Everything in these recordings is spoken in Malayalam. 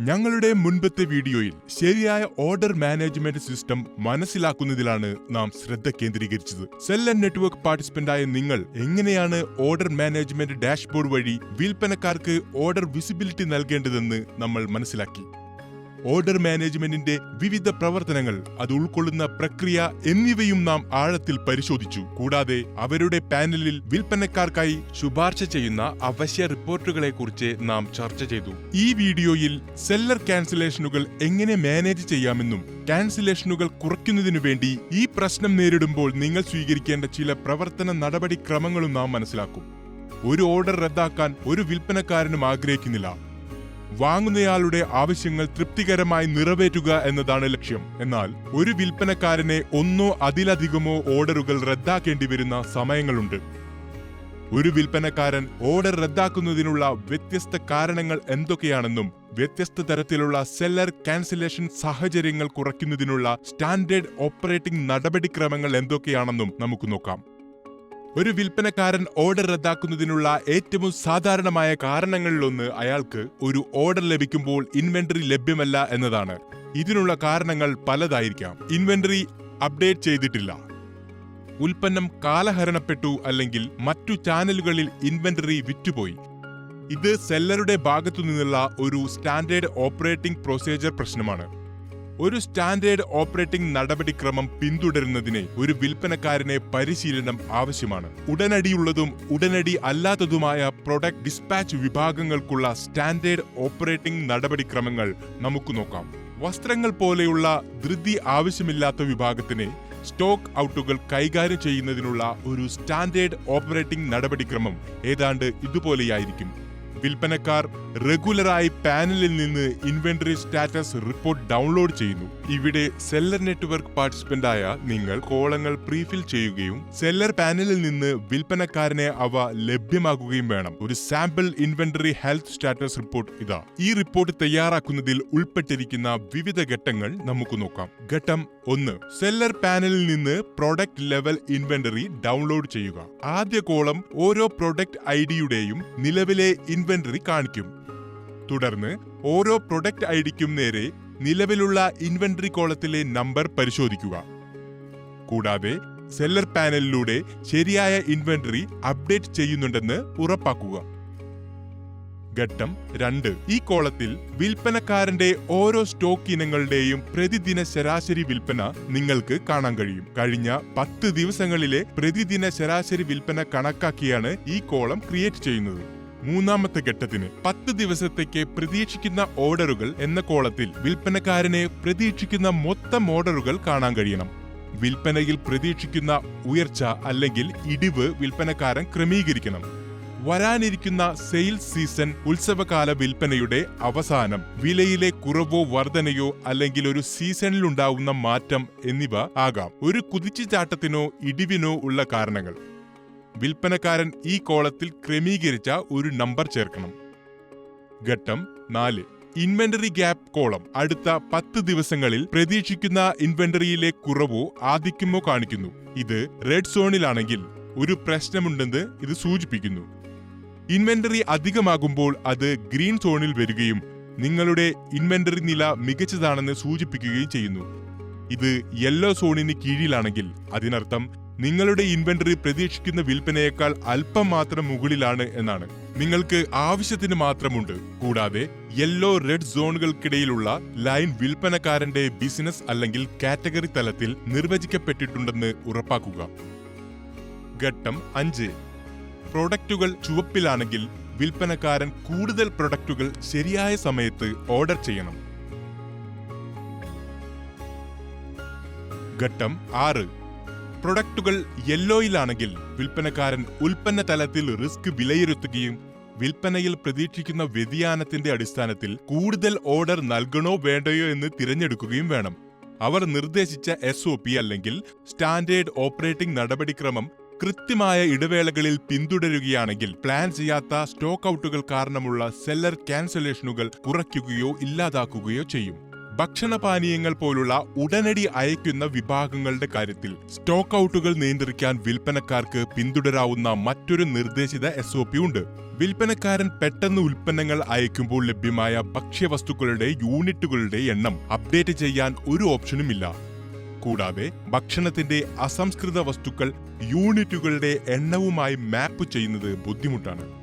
ഞങ്ങളുടെ മുൻപത്തെ വീഡിയോയിൽ ശരിയായ ഓർഡർ മാനേജ്മെന്റ് സിസ്റ്റം മനസ്സിലാക്കുന്നതിലാണ് നാം ശ്രദ്ധ കേന്ദ്രീകരിച്ചത്. സെൽ ആൻഡ് നെറ്റ്വർക്ക് പാർട്ടിസിപ്പന്റായ നിങ്ങൾ എങ്ങനെയാണ് ഓർഡർ മാനേജ്മെന്റ് ഡാഷ്ബോർഡ് വഴി വിൽപ്പനക്കാർക്ക് ഓർഡർ വിസിബിലിറ്റി നൽകേണ്ടതെന്ന് നമ്മൾ മനസ്സിലാക്കി. ഓർഡർ മാനേജ്മെന്റിന്റെ വിവിധ പ്രവർത്തനങ്ങൾ അത് ഉൾക്കൊള്ളുന്ന പ്രക്രിയ എന്നിവയും നാം ആഴത്തിൽ പരിശോധിച്ചു. കൂടാതെ അവരുടെ പാനലിൽ വിൽപ്പനക്കാർക്കായി ശുപാർശ ചെയ്യുന്ന അവശ്യ റിപ്പോർട്ടുകളെ കുറിച്ച് നാം ചർച്ച ചെയ്തു. ഈ വീഡിയോയിൽ സെല്ലർ ക്യാൻസലേഷനുകൾ എങ്ങനെ മാനേജ് ചെയ്യാമെന്നും ക്യാൻസലേഷനുകൾ കുറയ്ക്കുന്നതിനു വേണ്ടി ഈ പ്രശ്നം നേരിടുമ്പോൾ നിങ്ങൾ സ്വീകരിക്കേണ്ട ചില പ്രവർത്തന നടപടിക്രമങ്ങളും നാം മനസ്സിലാക്കും. ഒരു ഓർഡർ റദ്ദാക്കാൻ ഒരു വിൽപ്പനക്കാരനും ആഗ്രഹിക്കുന്നില്ല. വാങ്ങുന്നയാളുടെ ആവശ്യങ്ങൾ തൃപ്തികരമായി നിറവേറ്റുക എന്നതാണ് ലക്ഷ്യം. എന്നാൽ ഒരു വിൽപ്പനക്കാരനെ ഒന്നോ അതിലധികമോ ഓർഡറുകൾ റദ്ദാക്കേണ്ടി വരുന്ന സമയങ്ങളുണ്ട്. ഒരു വിൽപ്പനക്കാരൻ ഓർഡർ റദ്ദാക്കുന്നതിനുള്ള വ്യത്യസ്ത കാരണങ്ങൾ എന്തൊക്കെയാണെന്നും വ്യത്യസ്ത തരത്തിലുള്ള സെല്ലർ ക്യാൻസലേഷൻ സാഹചര്യങ്ങൾ കുറയ്ക്കുന്നതിനുള്ള സ്റ്റാൻഡേർഡ് ഓപ്പറേറ്റിംഗ് നടപടിക്രമങ്ങൾ എന്തൊക്കെയാണെന്നും നമുക്ക് നോക്കാം. ഒരു വിൽപ്പനക്കാരൻ ഓർഡർ റദ്ദാക്കുന്നതിനുള്ള ഏറ്റവും സാധാരണമായ കാരണങ്ങളിലൊന്ന് അയാൾക്ക് ഒരു ഓർഡർ ലഭിക്കുമ്പോൾ ഇൻവെന്ററി ലഭ്യമല്ല എന്നതാണ്. ഇതിനുള്ള കാരണങ്ങൾ പലതായിരിക്കാം. ഇൻവെന്ററി അപ്ഡേറ്റ് ചെയ്തിട്ടില്ല. ഉൽപ്പന്നം കാലഹരണപ്പെട്ടു അല്ലെങ്കിൽ മറ്റു ചാനലുകളിൽ ഇൻവെന്ററി വിറ്റുപോയി. ഇത് സെല്ലറുടെ ഭാഗത്തു നിന്നുള്ള ഒരു സ്റ്റാൻഡേർഡ് ഓപ്പറേറ്റിംഗ് പ്രൊസീജിയർ പ്രശ്നമാണ്. ഒരു സ്റ്റാൻഡേർഡ് ഓപ്പറേറ്റിംഗ് നടപടിക്രമം പിന്തുടരുന്നതിന് ഒരു വിൽപ്പനക്കാരനെ പരിശീലനം ആവശ്യമാണ്. ഉടനടിയുള്ളതും ഉടനടി അല്ലാത്തതുമായ പ്രൊഡക്റ്റ് ഡിസ്പാച്ച് വിഭാഗങ്ങൾക്കുള്ള സ്റ്റാൻഡേർഡ് ഓപ്പറേറ്റിംഗ് നടപടിക്രമങ്ങൾ നമുക്ക് നോക്കാം. വസ്ത്രങ്ങൾ പോലെയുള്ള ധൃതി ആവശ്യമില്ലാത്ത വിഭാഗത്തിന് സ്റ്റോക്ക് ഔട്ടുകൾ കൈകാര്യം ചെയ്യുന്നതിനുള്ള ഒരു സ്റ്റാൻഡേർഡ് ഓപ്പറേറ്റിംഗ് നടപടിക്രമം ഏതാണ്ട് ഇതുപോലെയായിരിക്കും. വിൽപ്പനക്കാർ റെഗുലറായി പാനലിൽ നിന്ന് ഇൻവെന്ററി സ്റ്റാറ്റസ് റിപ്പോർട്ട് ഡൗൺലോഡ് ചെയ്യുന്നു. ഇവിടെ സെല്ലർ നെറ്റ്വർക്ക് പാർട്ടിസിപ്പന്റായ നിങ്ങൾ കോളങ്ങൾ പ്രീഫിൽ ചെയ്യുകയും സെല്ലർ പാനലിൽ നിന്ന് വിൽപ്പനക്കാരനെ അവ ലഭ്യമാക്കുകയും വേണം. ഒരു sample inventory health status report ഇതാ. ഈ റിപ്പോർട്ട് തയ്യാറാക്കുന്നതിൽ ഉൾപ്പെട്ടിരിക്കുന്ന വിവിധ ഘട്ടങ്ങൾ നമുക്ക് നോക്കാം. ഘട്ടം ഒന്ന് സെല്ലർ പാനലിൽ നിന്ന് പ്രൊഡക്റ്റ് ലെവൽ ഇൻവെന്ററി ഡൗൺലോഡ് ചെയ്യുക. ആദ്യ കോളം ഓരോ പ്രൊഡക്റ്റ് ഐ ഡിയുടെയും നിലവിലെ ഇൻവെന്ററി കാണിക്കും. തുടർന്ന് ഓരോ പ്രൊഡക്റ്റ് ഐ ഡിക്കും നേരെ നിലവിലുള്ള ഇൻവെന്ററി കോളത്തിലെ നമ്പർ പരിശോധിക്കുക. കൂടാതെ സെല്ലർ പാനലിലൂടെ ശരിയായ ഇൻവെന്ററി അപ്ഡേറ്റ് ചെയ്യുന്നുണ്ടെന്ന് ഉറപ്പാക്കുക. ഘട്ടം രണ്ട്. ഈ കോളത്തിൽ വിൽപ്പനക്കാരന്റെ ഓരോ സ്റ്റോക്ക് ഇനങ്ങളുടെയും പ്രതിദിന ശരാശരി വിൽപ്പന നിങ്ങൾക്ക് കാണാൻ കഴിയും. കഴിഞ്ഞ പത്ത് ദിവസങ്ങളിലെ പ്രതിദിന ശരാശരി വിൽപ്പന കണക്കാക്കിയാണ് ഈ കോളം ക്രിയേറ്റ് ചെയ്യുന്നത്. മൂന്നാമത്തെ ഘട്ടത്തിന് പത്ത് ദിവസത്തേക്ക് പ്രതീക്ഷിക്കുന്ന ഓർഡറുകൾ എന്ന കോളത്തിൽ വിൽപ്പനക്കാരനെ പ്രതീക്ഷിക്കുന്ന മൊത്തം ഓർഡറുകൾ കാണാൻ കഴിയണം. വിൽപ്പനയിൽ പ്രതീക്ഷിക്കുന്ന ഉയർച്ച അല്ലെങ്കിൽ ഇടിവ് വിൽപ്പനക്കാരൻ ക്രമീകരിക്കണം. വരാനിരിക്കുന്ന സെയിൽസ് സീസൺ ഉത്സവകാല വിൽപ്പനയുടെ അവസാനം. വിലയിലെ കുറവോ വർധനയോ അല്ലെങ്കിൽ ഒരു സീസണിലുണ്ടാവുന്ന മാറ്റം എന്നിവ ആകാം. ഒരു കുതിച്ചുചാട്ടത്തിനോ ഇടിവിനോ ഉള്ള കാരണങ്ങൾ. വിൽപ്പനക്കാരൻ ഈ കോളത്തിൽ ക്രമീകരിച്ച ഒരു നമ്പർ ചേർക്കണം. ഘട്ടം നാല്. ഇൻവെന്ററി ഗ്യാപ്പ് കോളം അടുത്ത പത്ത് ദിവസങ്ങളിൽ പ്രതീക്ഷിക്കുന്ന ഇൻവെന്ററിയിലെ കുറവോ ആധിക്യമോ കാണിക്കുന്നു. ഇത് റെഡ് സോണിലാണെങ്കിൽ ഒരു പ്രശ്നമുണ്ടെന്ന് ഇത് സൂചിപ്പിക്കുന്നു. ഇൻവെന്ററി അധികമാകുമ്പോൾ അത് ഗ്രീൻ സോണിൽ വരികയും നിങ്ങളുടെ ഇൻവെന്ററി നില മികച്ചതാണെന്ന് സൂചിപ്പിക്കുകയും ചെയ്യുന്നു. ഇത് യെല്ലോ സോണിന് കീഴിലാണെങ്കിൽ അതിനർത്ഥം നിങ്ങളുടെ ഇൻവെന്ററി പ്രതീക്ഷിക്കുന്ന വിൽപ്പനയേക്കാൾ അല്പം മാത്രം മുകളിലാണ് എന്നാണ്. നിങ്ങൾക്ക് ആവശ്യത്തിന് മാത്രമുണ്ട്. കൂടാതെ യെല്ലോ റെഡ് സോണുകൾക്കിടയിലുള്ള ലൈൻ വിൽപ്പനക്കാരന്റെ ബിസിനസ് അല്ലെങ്കിൽ കാറ്റഗറി തലത്തിൽ നിർവചിക്കപ്പെട്ടിട്ടുണ്ടെന്ന് ഉറപ്പാക്കുക. ഘട്ടം അഞ്ച്. പ്രൊഡക്റ്റുകൾ ചുവപ്പിലാണെങ്കിൽ വിൽപ്പനക്കാരൻ കൂടുതൽ പ്രൊഡക്റ്റുകൾ ശരിയായ സമയത്ത് ഓർഡർ ചെയ്യണം. ഘട്ടം ആറ്. പ്രൊഡക്റ്റുകൾ യെല്ലോയിലാണെങ്കിൽ വിൽപ്പനക്കാരൻ ഉൽപ്പന്ന തലത്തിൽ റിസ്ക് വിലയിരുത്തുകയും വിൽപ്പനയിൽ പ്രതീക്ഷിക്കുന്ന വ്യതിയാനത്തിന്റെ അടിസ്ഥാനത്തിൽ കൂടുതൽ ഓർഡർ നൽകണോ വേണ്ടയോ എന്ന് തിരഞ്ഞെടുക്കുകയും വേണം. അവർ നിർദ്ദേശിച്ച എസ് അല്ലെങ്കിൽ സ്റ്റാൻഡേർഡ് ഓപ്പറേറ്റിംഗ് നടപടിക്രമം കൃത്യമായ ഇടവേളകളിൽ പിന്തുടരുകയാണെങ്കിൽ പ്ലാൻ ചെയ്യാത്ത സ്റ്റോക്ക് ഔട്ടുകൾ കാരണമുള്ള സെല്ലർ ക്യാൻസലേഷനുകൾ കുറയ്ക്കുകയോ ഇല്ലാതാക്കുകയോ ചെയ്യും. ഭക്ഷണപാനീയങ്ങൾ പോലുള്ള ഉടനടി അയക്കുന്ന വിഭാഗങ്ങളുടെ കാര്യത്തിൽ സ്റ്റോക്ക് ഔട്ടുകൾ നിയന്ത്രിക്കാൻ വിൽപ്പനക്കാർക്ക് പിന്തുടരാവുന്ന മറ്റൊരു നിർദ്ദേശിത എസ് ഒ ഉണ്ട്. വിൽപ്പനക്കാരൻ പെട്ടെന്ന് ഉൽപ്പന്നങ്ങൾ അയക്കുമ്പോൾ ലഭ്യമായ ഭക്ഷ്യവസ്തുക്കളുടെ യൂണിറ്റുകളുടെ എണ്ണം അപ്ഡേറ്റ് ചെയ്യാൻ ഒരു ഓപ്ഷനുമില്ല കൂടാതെ ഭക്ഷണത്തിന്റെ അസംസ്കൃത വസ്തുക്കൾ യൂണിറ്റുകളുടെ എണ്ണവുമായി മാപ്പ് ചെയ്യുന്നത് ബുദ്ധിമുട്ടാണ്.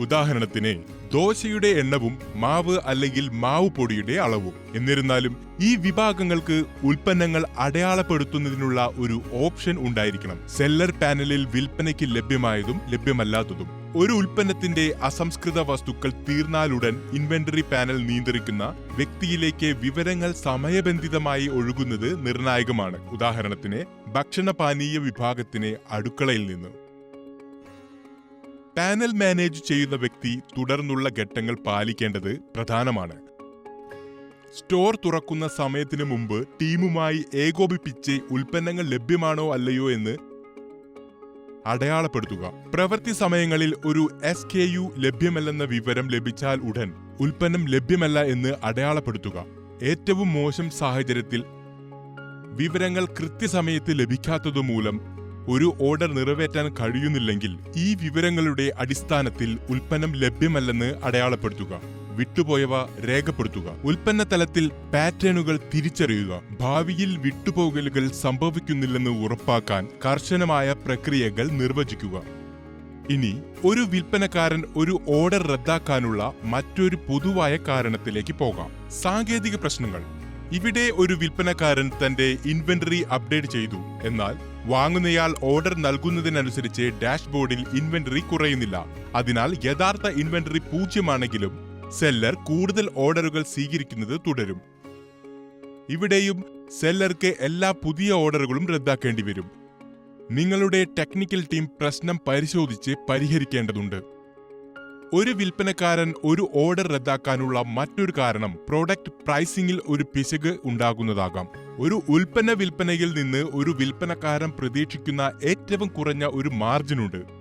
ഉദാഹരണത്തിന് ദോശയുടെ എണ്ണവും മാവ് അല്ലെങ്കിൽ മാവ് പൊടിയുടെ അളവും. എന്നിരുന്നാലും ഈ വിഭാഗങ്ങൾക്ക് ഉൽപ്പന്നങ്ങൾ അടയാളപ്പെടുത്തുന്നതിനുള്ള ഒരു ഓപ്ഷൻ ഉണ്ടായിരിക്കണം. സെല്ലർ പാനലിൽ വിൽപ്പനയ്ക്ക് ലഭ്യമായതും ലഭ്യമല്ലാത്തതും. ഒരു ഉൽപ്പന്നത്തിന്റെ അസംസ്കൃത വസ്തുക്കൾ തീർന്നാലുടൻ ഇൻവെന്ററി പാനൽ നിയന്ത്രിക്കുന്ന വ്യക്തിയിലേക്ക് വിവരങ്ങൾ സമയബന്ധിതമായി ഒഴുകുന്നത് നിർണായകമാണ്. ഉദാഹരണത്തിന് ഭക്ഷണപാനീയ വിഭാഗത്തിന് അടുക്കളയിൽ നിന്ന്. പാനൽ മാനേജ് ചെയ്യുന്ന വ്യക്തി തുടർന്നുള്ള ഘട്ടങ്ങൾ പാലിക്കേണ്ടത് പ്രധാനമാണ്. സ്റ്റോർ തുറക്കുന്ന സമയത്തിന് മുമ്പ് ടീമുമായി ഏകോപിപ്പിച്ച് ഉൽപ്പന്നങ്ങൾ ലഭ്യമാണോ അല്ലയോ എന്ന് അടയാളപ്പെടുത്തുക. പ്രവൃത്തി സമയങ്ങളിൽ ഒരു എസ് കെ യു ലഭ്യമല്ലെന്ന വിവരം ലഭിച്ചാൽ ഉടൻ ഉൽപ്പന്നം ലഭ്യമല്ല എന്ന് അടയാളപ്പെടുത്തുക. ഏറ്റവും മോശം സാഹചര്യത്തിൽ വിവരങ്ങൾ കൃത്യസമയത്ത് ലഭിക്കാത്തതുമൂലം ഒരു ഓർഡർ നിറവേറ്റാൻ കഴിയുന്നില്ലെങ്കിൽ ഈ വിവരങ്ങളുടെ അടിസ്ഥാനത്തിൽ ഉൽപ്പന്നം ലഭ്യമല്ലെന്ന് അടയാളപ്പെടുത്തുക. വിട്ടുപോയവ രേഖപ്പെടുത്തുക. ഉൽപ്പന്ന തലത്തിൽ പാറ്റേണുകൾ തിരിച്ചറിയുക. ഭാവിയിൽ വിട്ടുപോകലുകൾ സംഭവിക്കുന്നില്ലെന്ന് ഉറപ്പാക്കാൻ കർശനമായ പ്രക്രിയകൾ നിർവചിക്കുക. ഇനി ഒരു വിൽപ്പനക്കാരൻ ഒരു ഓർഡർ റദ്ദാക്കാനുള്ള മറ്റൊരു പൊതുവായ കാരണത്തിലേക്ക് പോകാം. സാങ്കേതിക പ്രശ്നങ്ങൾ. ഇവിടെ ഒരു വിൽപ്പനക്കാരൻ തന്റെ ഇൻവെന്ററി അപ്ഡേറ്റ് ചെയ്തു. എന്നാൽ വാങ്ങുന്നയാൾ ഓർഡർ നൽകുന്നതിനനുസരിച്ച് ഡാഷ്ബോർഡിൽ ഇൻവെന്ററി കുറയുന്നില്ല. അതിനാൽ യഥാർത്ഥ ഇൻവെന്ററി പൂജ്യമാണെങ്കിലും സെല്ലർ കൂടുതൽ ഓർഡറുകൾ സ്വീകരിക്കുന്നത് തുടരും. ഇവിടെയും സെല്ലർക്ക് എല്ലാ പുതിയ ഓർഡറുകളും റദ്ദാക്കേണ്ടി വരും. നിങ്ങളുടെ ടെക്നിക്കൽ ടീം പ്രശ്നം പരിശോധിച്ച് പരിഹരിക്കേണ്ടതുണ്ട്. ഒരു വിൽപ്പനക്കാരൻ ഒരു ഓർഡർ റദ്ദാക്കാനുള്ള മറ്റൊരു കാരണം പ്രോഡക്റ്റ് പ്രൈസിംഗിൽ ഒരു പിശക് ഉണ്ടാകുന്നതാകാം. ഒരു ഉൽപ്പന്ന വിൽപ്പനയിൽ നിന്ന് ഒരു വിൽപ്പനക്കാരൻ പ്രതീക്ഷിക്കുന്ന ഏറ്റവും കുറഞ്ഞ ഒരു മാർജിനുണ്ട്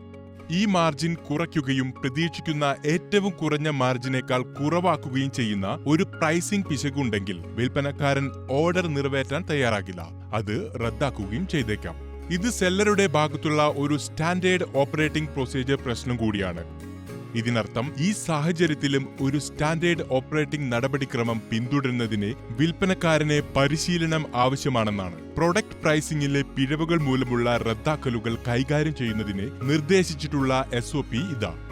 ഈ മാർജിൻ കുറയ്ക്കുകയും പ്രതീക്ഷിക്കുന്ന ഏറ്റവും കുറഞ്ഞ മാർജിനേക്കാൾ കുറവാക്കുകയും ചെയ്യുന്ന ഒരു പ്രൈസിംഗ് പിശകുണ്ടെങ്കിൽ വിൽപ്പനക്കാരൻ ഓർഡർ നിറവേറ്റാൻ തയ്യാറാകില്ല. അത് റദ്ദാക്കുകയും ചെയ്തേക്കാം. ഇത് സെല്ലറുടെ ഭാഗത്തുള്ള ഒരു സ്റ്റാൻഡേർഡ് ഓപ്പറേറ്റിംഗ് പ്രൊസീജിയർ പ്രശ്നം കൂടിയാണ്. ഇതിനർത്ഥം ഈ സാഹചര്യത്തിലും ഒരു സ്റ്റാൻഡേർഡ് ഓപ്പറേറ്റിംഗ് നടപടിക്രമം പിന്തുടരുന്നതിന് വിൽപ്പനക്കാരനെ പരിശീലനം ആവശ്യമാണെന്നാണ്. പ്രൊഡക്റ്റ് പ്രൈസിംഗിലെ പിഴവുകൾ മൂലമുള്ള റദ്ദാക്കലുകൾ കൈകാര്യം ചെയ്യുന്നതിന് നിർദ്ദേശിച്ചിട്ടുള്ള എസ് ഇതാ.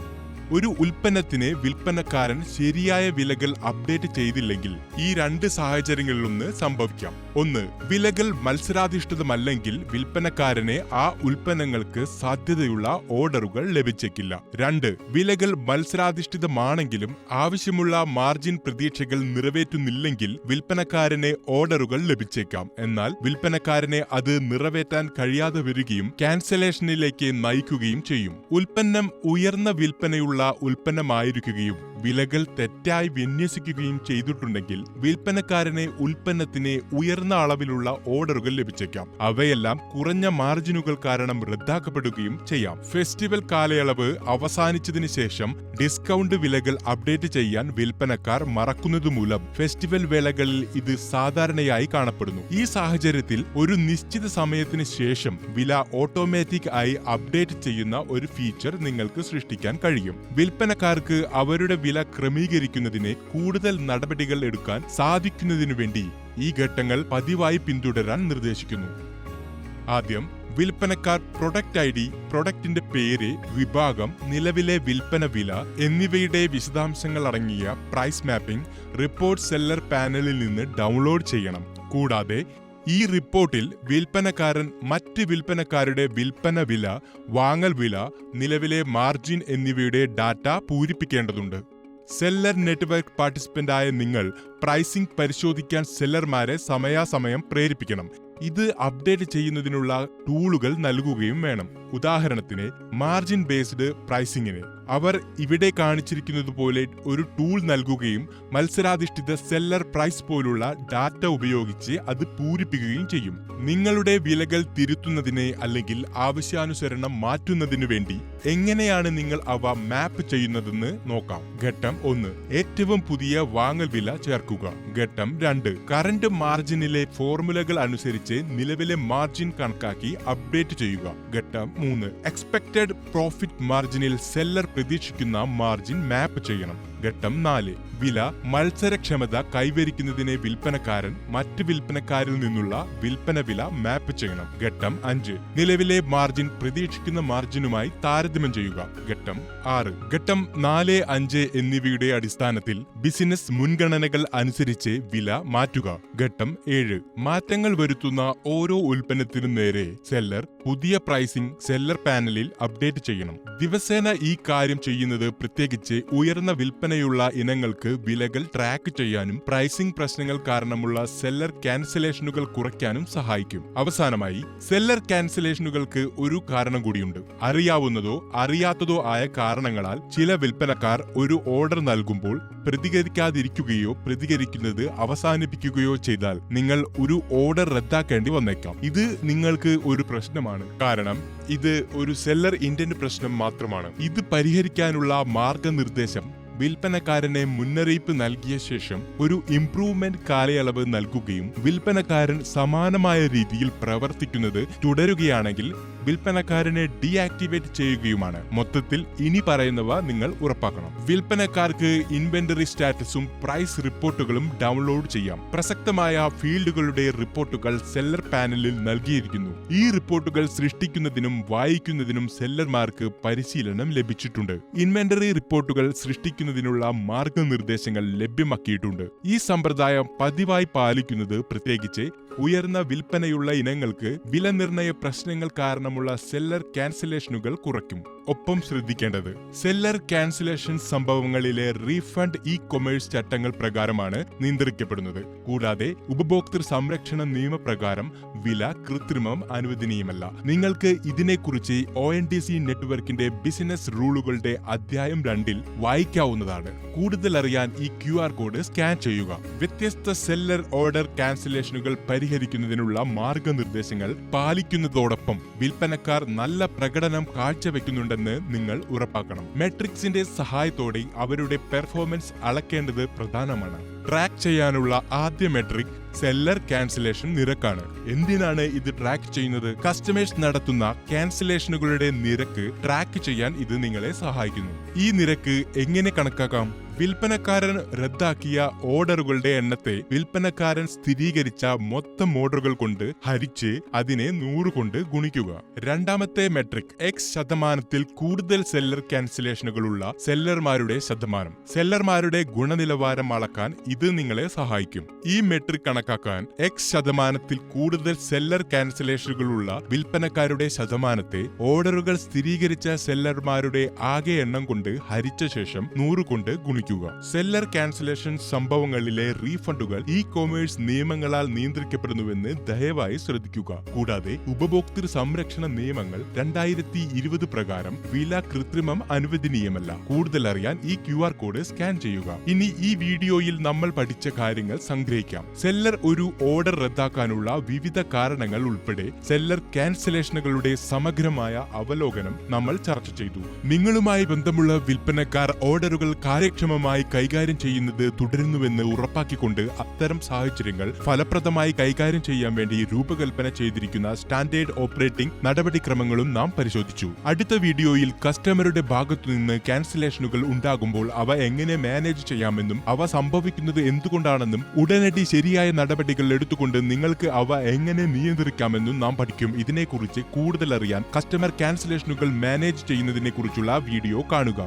ഒരു ഉൽപ്പന്നത്തിന് വിൽപ്പനക്കാരൻ ശരിയായ വിലകൾ അപ്ഡേറ്റ് ചെയ്തില്ലെങ്കിൽ ഈ രണ്ട് സാഹചര്യങ്ങളിലൊന്ന് സംഭവിക്കാം. ഒന്ന് വിലകൾ മത്സരാധിഷ്ഠിതമല്ലെങ്കിൽ വിൽപ്പനക്കാരനെ ആ ഉൽപ്പന്നങ്ങൾക്ക് സാധ്യതയുള്ള ഓർഡറുകൾ ലഭിച്ചേക്കില്ല. രണ്ട് വിലകൾ മത്സരാധിഷ്ഠിതമാണെങ്കിലും ആവശ്യമുള്ള മാർജിൻ പ്രതീക്ഷകൾ നിറവേറ്റുന്നില്ലെങ്കിൽ വിൽപ്പനക്കാരനെ ഓർഡറുകൾ ലഭിച്ചേക്കാം. എന്നാൽ വിൽപ്പനക്കാരനെ അത് നിറവേറ്റാൻ കഴിയാതെ വരികയും ക്യാൻസലേഷനിലേക്ക് നയിക്കുകയും ചെയ്യും. ഉൽപ്പന്നം ഉയർന്ന വിൽപ്പനയുള്ള ഉൽപ്പന്നമായിരിക്കുകയും വിലകൾ തെറ്റായി വിന്യസിക്കുകയും ചെയ്തിട്ടുണ്ടെങ്കിൽ വിൽപ്പനക്കാരനെ ഉൽപ്പന്നത്തിന് ഉയർന്ന അളവിലുള്ള ഓർഡറുകൾ ലഭിച്ചേക്കാം. അവയെല്ലാം കുറഞ്ഞ മാർജിനുകൾ കാരണം റദ്ദാക്കപ്പെടുകയും ചെയ്യാം. ഫെസ്റ്റിവൽ കാലയളവ് അവസാനിച്ചതിന് ശേഷം ഡിസ്കൗണ്ട് വിലകൾ അപ്ഡേറ്റ് ചെയ്യാൻ വിൽപ്പനക്കാർ മറക്കുന്നതുമൂലം ഫെസ്റ്റിവൽ വേളകളിൽ ഇത് സാധാരണയായി കാണപ്പെടുന്നു. ഈ സാഹചര്യത്തിൽ ഒരു നിശ്ചിത സമയത്തിന് ശേഷം വില ഓട്ടോമാറ്റിക് ആയി അപ്ഡേറ്റ് ചെയ്യുന്ന ഒരു ഫീച്ചർ നിങ്ങൾക്ക് സൃഷ്ടിക്കാൻ കഴിയും. വിൽപ്പനക്കാർക്ക് അവരുടെ വില ക്രമീകരിക്കുന്നതിന് കൂടുതൽ നടപടികൾ എടുക്കാൻ സാധിക്കുന്നതിനു വേണ്ടി ഈ ഘട്ടങ്ങൾ പതിവായി പിന്തുടരാൻ നിർദ്ദേശിക്കുന്നു. ആദ്യം വിൽപ്പനക്കാർ പ്രൊഡക്റ്റ് ഐ ഡി പ്രൊഡക്റ്റിന്റെ പേര് വിഭാഗം നിലവിലെ വിൽപ്പന വില എന്നിവയുടെ വിശദാംശങ്ങൾ അടങ്ങിയ പ്രൈസ് മാപ്പിംഗ് റിപ്പോർട്ട് സെല്ലർ പാനലിൽ നിന്ന് ഡൗൺലോഡ് ചെയ്യണം. കൂടാതെ ഈ റിപ്പോർട്ടിൽ വിൽപ്പനക്കാരൻ മറ്റ് വിൽപ്പനക്കാരുടെ വിൽപ്പന വില വാങ്ങൽ വില നിലവിലെ മാർജിൻ എന്നിവയുടെ ഡാറ്റ പൂരിപ്പിക്കേണ്ടതുണ്ട്. സെല്ലർ നെറ്റ്വർക്ക് പാർട്ടിസിപ്പന്റായ നിങ്ങൾ പ്രൈസിംഗ് പരിശോധിക്കാൻ സെല്ലർമാരെ സമയാസമയം പ്രേരിപ്പിക്കണം. ഇത് അപ്ഡേറ്റ് ചെയ്യുന്നതിനുള്ള ടൂളുകൾ നൽകുകയും വേണം. ഉദാഹരണത്തിന് മാർജിൻ ബേസ്ഡ് പ്രൈസിംഗിന് അവർ ഇവിടെ കാണിച്ചിരിക്കുന്നതുപോലെ ഒരു ടൂൾ നൽകുകയും മത്സരാധിഷ്ഠിത സെല്ലർ പ്രൈസ് പോലുള്ള ഡാറ്റ ഉപയോഗിച്ച് അത് പൂരിപ്പിക്കുകയും ചെയ്യും. നിങ്ങളുടെ വിലകൾ തിരുത്തുന്നതിന് അല്ലെങ്കിൽ ആവശ്യാനുസരണം മാറ്റുന്നതിനു വേണ്ടി എങ്ങനെയാണ് നിങ്ങൾ അവ മാപ്പ് ചെയ്യുന്നതെന്ന് നോക്കാം. ഘട്ടം ഒന്ന്. ഏറ്റവും പുതിയ വാങ്ങൽ വില ചേർക്കുക. കണക്കാക്കുക ഘട്ടം രണ്ട്. കറന്റ് മാർജിനിലെ ഫോർമുലകൾ അനുസരിച്ച് നിലവിലെ മാർജിൻ കണക്കാക്കി അപ്ഡേറ്റ് ചെയ്യുക. ഘട്ടം മൂന്ന്. എക്സ്പെക്ടഡ് പ്രോഫിറ്റ് മാർജിനിൽ സെല്ലർ പ്രതീക്ഷിക്കുന്ന മാർജിൻ മാപ്പ് ചെയ്യണം. ഘട്ടം നാല്. വില മത്സരക്ഷമത കൈവരിക്കുന്നതിനെ വിൽപ്പനക്കാരൻ മറ്റ് വിൽപ്പനക്കാരിൽ നിന്നുള്ള വിൽപ്പന വില മാപ്പ് ചെയ്യണം. ഘട്ടം അഞ്ച്. നിലവിലെ മാർജിൻ പ്രതീക്ഷിക്കുന്ന മാർജിനുമായി താരതമ്യം ചെയ്യുക. ഘട്ടം ആറ്. ഘട്ടം നാല് അഞ്ച് എന്നിവയുടെ അടിസ്ഥാനത്തിൽ ബിസിനസ് മുൻഗണനകൾ അനുസരിച്ച് വില മാറ്റുക. ഘട്ടം ഏഴ്. മാറ്റങ്ങൾ വരുത്തുന്ന ഓരോ ഉൽപ്പന്നത്തിനും നേരെ സെല്ലർ പുതിയ പ്രൈസിംഗ് സെല്ലർ പാനലിൽ അപ്ഡേറ്റ് ചെയ്യണം. ദിവസേന ഈ കാര്യം ചെയ്യുന്നത് പ്രത്യേകിച്ച് ഉയർന്ന വിൽപ്പനയുള്ള ഇനങ്ങൾക്ക് വിലകൾ ട്രാക്ക് ചെയ്യാനും പ്രൈസിംഗ് പ്രശ്നങ്ങൾ കാരണമുള്ള സെല്ലർ ക്യാൻസലേഷനുകൾ കുറയ്ക്കാനും സഹായിക്കും. അവസാനമായി സെല്ലർ ക്യാൻസലേഷനുകൾക്ക് ഒരു കാരണം കൂടിയുണ്ട്. അറിയാവുന്നതോ അറിയാത്തതോ ആയ കാരണങ്ങളാൽ ചില വിൽപ്പനക്കാർ ഒരു ഓർഡർ നൽകുമ്പോൾ പ്രതികരിക്കാതിരിക്കുകയോ പ്രതികരിക്കുന്നത് അവസാനിപ്പിക്കുകയോ ചെയ്താൽ നിങ്ങൾ ഒരു ഓർഡർ റദ്ദാക്കേണ്ടി വന്നേക്കാം. ഇത് നിങ്ങൾക്ക് ഒരു പ്രശ്നമാണ്. കാരണം ഇത് ഒരു സെല്ലർ ഇന്റന്റ് പ്രശ്നം മാത്രമാണ്. ഇത് പരിഹരിക്കാനുള്ള മാർഗനിർദ്ദേശം വിൽപ്പനക്കാരനെ മുന്നറിയിപ്പ് നൽകിയ ശേഷം ഒരു ഇംപ്രൂവ്മെന്റ് കാലയളവ് നൽകുകയും വിൽപ്പനക്കാരൻ സമാനമായ രീതിയിൽ പ്രവർത്തിക്കുന്നത് തുടരുകയാണെങ്കിൽ വിൽപ്പനക്കാരനെ ഡീആക്ടിവേറ്റ് ചെയ്യുകയുമാണ്. മൊത്തത്തിൽ ഇനി പറയുന്നവ നിങ്ങൾ ഉറപ്പാക്കണം. വിൽപ്പനക്കാർക്ക് ഇൻവെന്ററി സ്റ്റാറ്റസും പ്രൈസ് റിപ്പോർട്ടുകളും ഡൗൺലോഡ് ചെയ്യാം. പ്രസക്തമായ ഫീൽഡുകളുടെ റിപ്പോർട്ടുകൾ സെല്ലർ പാനലിൽ നൽകിയിരിക്കുന്നു. ഈ റിപ്പോർട്ടുകൾ സൃഷ്ടിക്കുന്നതിനും വായിക്കുന്നതിനും സെല്ലർമാർക്ക് പരിശീലനം ലഭിച്ചിട്ടുണ്ട്. ഇൻവെന്ററി റിപ്പോർട്ടുകൾ സൃഷ്ടിക്കുന്നതിനുള്ള മാർഗനിർദ്ദേശങ്ങൾ ലഭ്യമാക്കിയിട്ടുണ്ട്. ഈ സമ്പ്രദായം പതിവായി പാലിക്കുന്നത് പ്രത്യേകിച്ച് ഉയർന്ന വിൽപ്പനയുള്ള ഇനങ്ങൾക്ക് വിലനിർണയ പ്രശ്നങ്ങൾ കാരണമുള്ള സെല്ലർ ക്യാൻസലേഷനുകൾ കുറയ്ക്കും. ഒപ്പം ശ്രദ്ധിക്കേണ്ടത് സെല്ലർ ക്യാൻസലേഷൻ സംഭവങ്ങളിലെ റീഫണ്ട് ഇ കൊമേഴ്സ് ചട്ടങ്ങൾ പ്രകാരമാണ് നിയന്ത്രിക്കപ്പെടുന്നത്. കൂടാതെ ഉപഭോക്തൃ സംരക്ഷണ നിയമപ്രകാരം വില കൃത്രിമം അനുവദനീയമല്ല. നിങ്ങൾക്ക് ഇതിനെക്കുറിച്ച് ഒ എൻ ഡി സി നെറ്റ്വർക്കിന്റെ ബിസിനസ് റൂളുകളുടെ അധ്യായം രണ്ടിൽ വായിക്കാവുന്നതാണ്. കൂടുതൽ അറിയാൻ ഈ ക്യു ആർ കോഡ് സ്കാൻ ചെയ്യുക. വ്യത്യസ്ത സെല്ലർ ഓർഡർ ക്യാൻസലേഷനുകൾ പരിഹരിക്കുന്നതിനുള്ള മാർഗനിർദ്ദേശങ്ങൾ പാലിക്കുന്നതോടൊപ്പം വിൽപ്പനക്കാർ നല്ല പ്രകടനം കാഴ്ചവെക്കുന്നുണ്ടെന്ന് നിങ്ങൾ ഉറപ്പാക്കണം. മെട്രിക്സിന്റെ സഹായത്തോടെ അവരുടെ പെർഫോമൻസ് അളക്കേണ്ടത് പ്രധാനമാണ്. ട്രാക്ക് ചെയ്യാനുള്ള ആദ്യ മെട്രിക് സെല്ലർ ക്യാൻസലേഷൻ നിരക്കാണ്. എന്തിനാണ് ഇത് ട്രാക്ക് ചെയ്യുന്നത്? കസ്റ്റമേഴ്സ് നടത്തുന്ന ക്യാൻസലേഷനുകളുടെ നിരക്ക് ട്രാക്ക് ചെയ്യാൻ ഇത് നിങ്ങളെ സഹായിക്കുന്നു. ഈ നിരക്ക് എങ്ങനെ കണക്കാക്കാം? വിൽപ്പനക്കാരൻ റദ്ദാക്കിയ ഓർഡറുകളുടെ എണ്ണത്തെ വിൽപ്പനക്കാരൻ സ്ഥിരീകരിച്ച മൊത്തം ഓർഡറുകൾ കൊണ്ട് ഹരിച്ച് അതിനെ നൂറ് കൊണ്ട് ഗുണിക്കുക. രണ്ടാമത്തെ മെട്രിക് എക്സ് ശതമാനത്തിൽ കൂടുതൽ സെല്ലർ ക്യാൻസലേഷനുകളുള്ള സെല്ലർമാരുടെ ശതമാനം. സെല്ലർമാരുടെ ഗുണനിലവാരം അളക്കാൻ ഇത് നിങ്ങളെ സഹായിക്കും. ഈ മെട്രിക് കണക്കാക്കാൻ എക്സ് ശതമാനത്തിൽ കൂടുതൽ സെല്ലർ ക്യാൻസലേഷനുകളുള്ള വിൽപ്പനക്കാരുടെ ശതമാനത്തെ ഓർഡറുകൾ സ്ഥിരീകരിച്ച സെല്ലർമാരുടെ ആകെ എണ്ണം കൊണ്ട് ഹരിച്ച ശേഷം നൂറ് കൊണ്ട് ഗുണിക്കുക സെല്ലർ ക്യാൻസലേഷൻ സംഭവങ്ങളിലെ റീഫണ്ടുകൾ ഇ കൊമേഴ്സ് നിയമങ്ങളാൽ നിയന്ത്രിക്കപ്പെടുന്നുവെന്ന് ദയവായി ശ്രദ്ധിക്കുക. കൂടാതെ ഉപഭോക്തൃ സംരക്ഷണ നിയമങ്ങൾ രണ്ടായിരത്തി ഇരുപത് പ്രകാരം വില കൃത്രിമം അനുവദനീയമല്ല. കൂടുതൽ അറിയാൻ ഈ ക്യു ആർ കോഡ് സ്കാൻ ചെയ്യുക. ഇനി ഈ വീഡിയോയിൽ നമ്മൾ പഠിച്ച കാര്യങ്ങൾ സംഗ്രഹിക്കാം. സെല്ലർ ഒരു ഓർഡർ റദ്ദാക്കാനുള്ള വിവിധ കാരണങ്ങൾ ഉൾപ്പെടെ സെല്ലർ ക്യാൻസലേഷനുകളുടെ സമഗ്രമായ അവലോകനം നമ്മൾ ചർച്ച ചെയ്തു. നിങ്ങളുമായി ബന്ധമുള്ള വിൽപ്പനക്കാർ ഓർഡറുകൾ കാര്യക്ഷമമായി കൈകാര്യം ചെയ്യുന്നത് തുടരുന്നുവെന്ന് ഉറപ്പാക്കിക്കൊണ്ട് അത്തരം സാഹചര്യങ്ങൾ ഫലപ്രദമായി കൈകാര്യം ചെയ്യാൻ വേണ്ടി രൂപകൽപ്പന ചെയ്തിരിക്കുന്ന സ്റ്റാൻഡേർഡ് ഓപ്പറേറ്റിംഗ് നടപടിക്രമങ്ങളും നാം പരിശോധിച്ചു. അടുത്ത വീഡിയോയിൽ കസ്റ്റമറുടെ ഭാഗത്തുനിന്ന് ക്യാൻസലേഷനുകൾ ഉണ്ടാകുമ്പോൾ അവ എങ്ങനെ മാനേജ് ചെയ്യാമെന്നും അവ സംഭവിക്കുന്നത് എന്തുകൊണ്ടാണെന്നും ഉടനടി ശരിയായ നടപടികൾ എടുത്തുകൊണ്ട് നിങ്ങൾക്ക് അവ എങ്ങനെ നിയന്ത്രിക്കാമെന്നും നാം പഠിക്കും. ഇതിനെക്കുറിച്ച് കൂടുതൽ അറിയാൻ കസ്റ്റമർ ക്യാൻസലേഷനുകൾ മാനേജ് ചെയ്യുന്നതിനെക്കുറിച്ചുള്ള വീഡിയോ കാണുക.